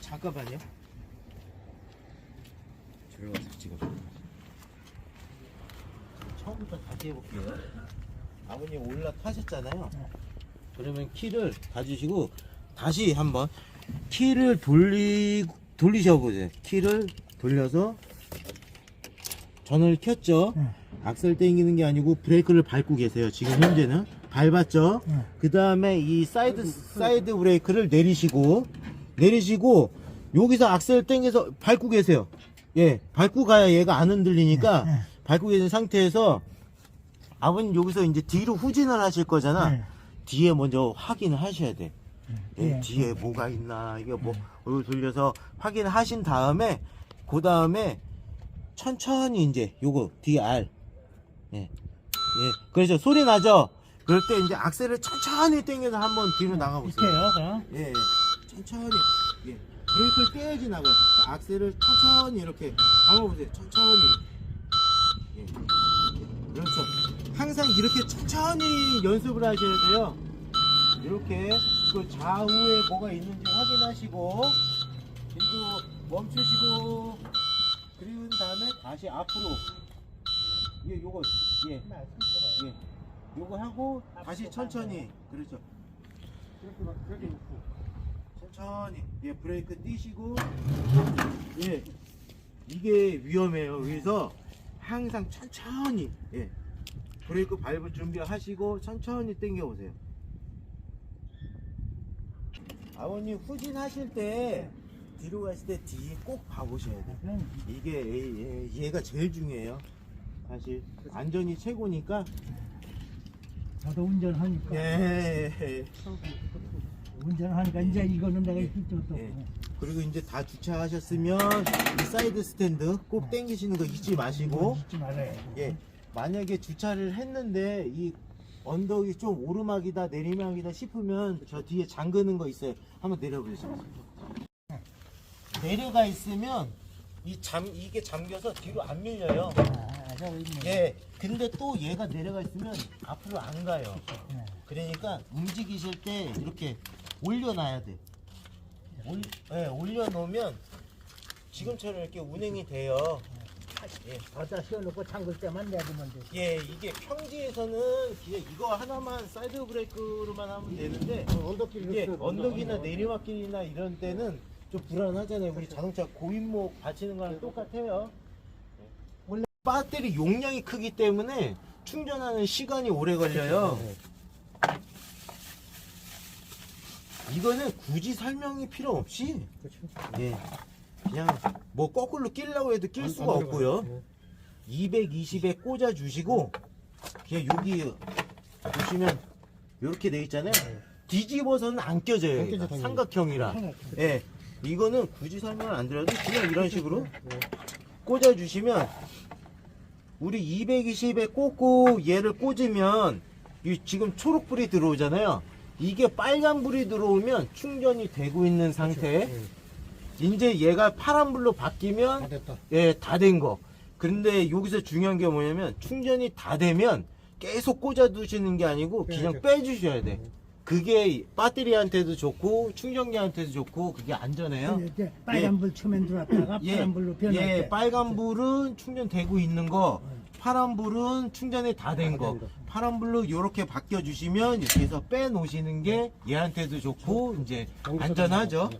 잠깐만요. 들어가서 찍어. 처음부터 다시 해볼게요. 아버님 올라타셨잖아요. 그러면 키를 가지시고 다시 한번 키를 돌리 돌리셔 보세요. 키를 돌려서 전원을 켰죠. 네. 악셀 땡기는 게 아니고 브레이크를 밟고 계세요. 지금 현재는 밟았죠. 네. 그 다음에 이 사이드 사이드 브레이크를 내리시고 내리시고 여기서 악셀 땡겨서 밟고 계세요. 예, 밟고 가야 얘가 안 흔들리니까 네, 네. 밟고 계신 상태에서 아버님 여기서 이제 뒤로 후진을 하실 거잖아. 네. 뒤에 먼저 확인을 하셔야 돼. 예, 네. 뒤에 뭐가 있나 이게 뭐 얼굴 돌려서 확인하신 다음에 그 다음에 천천히 이제 요거 뒤에 알 예. 예. 그렇죠 소리 나죠 그럴 때 이제 악셀을 천천히 당겨서 한번 뒤로 나가 보세요. 밑에요, 그럼. 예, 예. 천천히. 예. 브레이크를 빼야지 나가요. 악셀을 천천히 이렇게 감아보세요. 천천히. 예. 그렇죠. 항상 이렇게 천천히 연습을 하셔야 돼요. 이렇게 그 좌우에 뭐가 있는지 확인하시고 그리고 멈추시고 그리고 다음에 다시 앞으로. 예 요거 예, 예 요거 하고 다시 천천히. 그렇죠. 천천히. 예 브레이크 띄시고. 예. 이게 위험해요. 그래서 항상 천천히. 예. 브레이크 밟을 준비하시고 천천히 당겨 보세요. 아버님 후진하실 때 뒤로 갔을 때 뒤에 꼭 봐보셔야 돼요. 이게 얘- 얘- 얘가 제일 중요해요. 사실 안전이 최고니까 저도 운전하니까. 예. 운전하니까 이제 이거는 내가 있을 줄 없고. 예. 그리고 이제 다 주차하셨으면 이 사이드 스탠드 꼭 당기시는 거 잊지 마시고 잊지 말아요. 예 만약에 주차를 했는데 이 언덕이 좀 오르막이다 내리막이다 싶으면 저 뒤에 잠그는 거 있어요 한번 내려보세요 내려가 있으면 이 잠 이게 잠겨서 뒤로 안 밀려요 아, 저기 있네. 예 근데 또 얘가 내려가 있으면 앞으로 안 가요 네. 그러니까 움직이실 때 이렇게 올려놔야 돼. 올, 예, 올려놓으면 지금처럼 이렇게 운행이 돼요. 예, 갖다 씌워놓고 잠글 때만 내두면 돼. 예, 이게 평지에서는 그냥 이거 하나만 사이드 브레이크로만 하면 되는데 언덕길 이게 언덕이나 내리막길이나 이런 때는 좀 불안하잖아요. 우리 자동차 고인목 받치는 거랑 똑같아요. 원래 배터리 용량이 크기 때문에 충전하는 시간이 오래 걸려요. 이거는 굳이 설명이 필요 없이 그렇죠. 예, 그냥 뭐 거꾸로 끼려고 해도 낄 수가 없고요. 220에 꽂아 주시고 그냥 여기 보시면 이렇게 돼 있잖아요. 뒤집어서는 안 껴져요. 얘가. 삼각형이라. 예, 이거는 굳이 설명을 안 드려도 그냥 이런 식으로 꽂아 주시면 우리 220에 꽂고 얘를 꽂으면 이 지금 초록불이 들어오잖아요. 이게 빨간불이 들어오면 충전이 되고 있는 상태. 이제 얘가 파란불로 바뀌면. 예, 다 된 거. 그런데 여기서 중요한 게 뭐냐면 충전이 다 되면 계속 꽂아 두시는 게 아니고 그냥 빼 주셔야 돼. 그게 배터리한테도 좋고 충전기한테도 좋고 그게 안전해요. 이제 빨간불 처음엔 들어왔다가 예, 파란불로 변할 예, 때. 빨간 불은 충전되고 있는 거, 파란 불은 충전이 다된 거. 된 거. 파란 불로 이렇게 바뀌어 주시면 이렇게 해서 빼 놓으시는 게 얘한테도 좋고 이제 안전하죠.